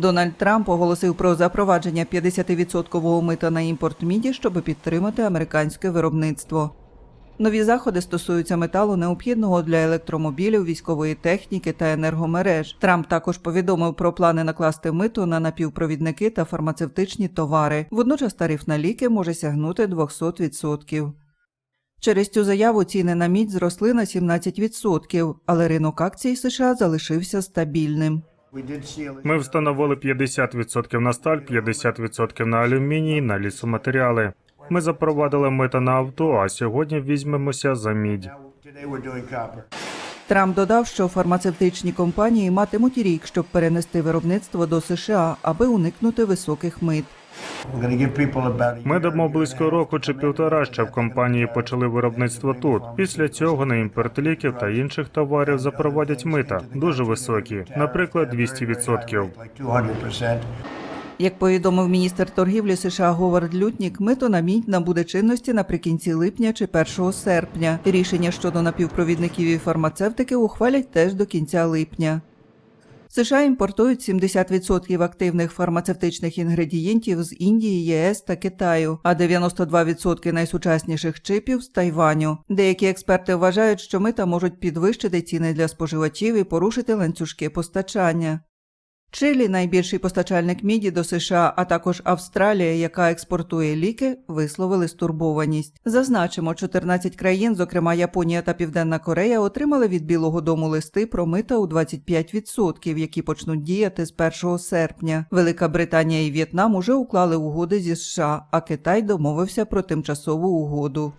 Дональд Трамп оголосив про запровадження 50% мита на імпорт міді, щоб підтримати американське виробництво. Нові заходи стосуються металу, необхідного для електромобілів, військової техніки та енергомереж. Трамп також повідомив про плани накласти мито на напівпровідники та фармацевтичні товари. Водночас тариф на ліки може сягнути 200%. Через цю заяву ціни на мідь зросли на 17%, але ринок акцій США залишився стабільним. Ми встановили 50% на сталь, 50% на алюміній, на лісоматеріали. Ми запровадили мита на авто, а сьогодні візьмемося за мідь. Трамп додав, що фармацевтичні компанії матимуть рік, щоб перенести виробництво до США, аби уникнути високих мит. Ми дамо близько року чи півтора, щоб компанії почали виробництво тут. Після цього на імпорт ліків та інших товарів запровадять мита дуже високі, наприклад, 200%. Як повідомив міністр торгівлі США Говард Лютнік, мито на мідь набуде чинності наприкінці липня чи 1 серпня. Рішення щодо напівпровідників і фармацевтики ухвалять теж до кінця липня. США імпортують 70% активних фармацевтичних інгредієнтів з Індії, ЄС та Китаю, а 92% найсучасніших чипів з Тайваню. Деякі експерти вважають, що мита можуть підвищити ціни для споживачів і порушити ланцюжки постачання. Чилі, найбільший постачальник міді до США, а також Австралія, яка експортує ліки, висловили стурбованість. Зазначимо, 14 країн, зокрема Японія та Південна Корея, отримали від Білого Дому листи про мита у 25%, які почнуть діяти з 1 серпня. Велика Британія і В'єтнам уже уклали угоди зі США, а Китай домовився про тимчасову угоду.